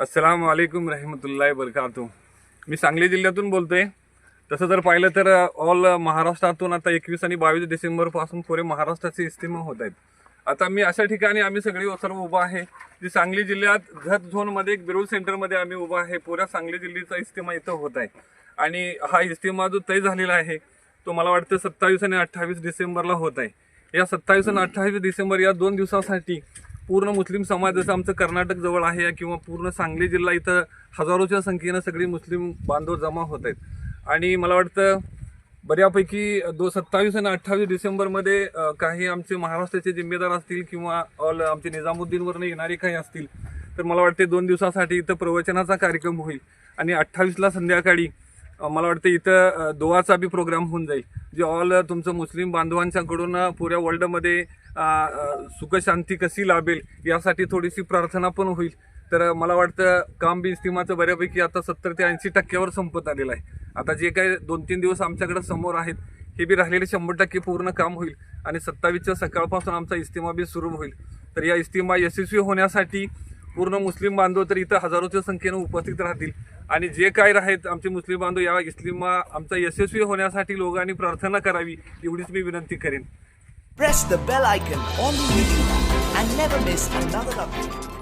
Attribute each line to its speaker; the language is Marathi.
Speaker 1: अस्सलाम वालेकुम रहमतुल्लाhi बरकातू मी सांगली जिल्ह्यातून बोलतो आहे तसं जर पाहिलं तर ऑल महाराष्ट्रातून आता एकवीस आणि बावीस डिसेंबरपासून पुरे महाराष्ट्राचे इस्तेमा होत आहेत. आता मी अशा ठिकाणी आम्ही सगळे हो, सर्व उभा आहे. जी सांगली जिल्ह्यात झत झोनमध्ये एक बिरुल सेंटरमध्ये आम्ही उभा आहे. पुऱ्या सांगली जिल्ह्याचा इस्तेमा इथं होत आहे. आणि हा इस्तेमा जो तय झालेला आहे तो मला वाटतं सत्तावीस आणि अठ्ठावीस डिसेंबरला होत आहे. या सत्तावीस आणि अठ्ठावीस डिसेंबर या दोन दिवसासाठी पूर्ण मुस्लिम समाज जसं आमचं कर्नाटक जवळ आहे किंवा पूर्ण सांगली जिल्हा इथं हजारोच्या संख्येनं सगळी मुस्लिम बांधव जमा होत आहेत. आणि मला वाटतं बऱ्यापैकी दो सत्तावीस आणि अठ्ठावीस डिसेंबरमध्ये काही आमचे महाराष्ट्राचे जिम्मेदार असतील किंवा ऑल आमचे निजामुद्दीनवरनं येणारे काही असतील तर मला वाटते दोन दिवसासाठी इथं प्रवचनाचा कार्यक्रम होईल. आणि अठ्ठावीसला संध्याकाळी मला वाटतं इथं दोवाचा बी प्रोग्राम होऊन जाईल. जे ऑल तुमचं मुस्लिम बांधवांच्याकडून पुऱ्या वर्ल्डमध्ये सुखशांती कशी लाभेल यासाठी थोडीशी प्रार्थना पण होईल. तर मला वाटतं काम बी इस्तिमाचं बऱ्यापैकी आता सत्तर ते ऐंशी टक्क्यावर संपत आलेलं आहे. आता जे काही दोन तीन दिवस आमच्याकडे समोर आहेत हे बी राहिलेले शंभर टक्के पूर्ण काम होईल आणि सत्तावीसच्या सकाळपासून आमचा इस्तिमा बी सुरू होईल. तर या इस्तिमा यशस्वी होण्यासाठी पूर्ण मुस्लिम बांधव तर इथं हजारोच्या संख्येनं उपस्थित राहतील. आणि जे काय आहेत आमचे मुस्लिम बांधव या इस्लिमा आमचा यशस्वी होण्यासाठी लोकांनी प्रार्थना करावी एवढीच मी विनंती करेन
Speaker 2: press the bell icon on and never miss another update.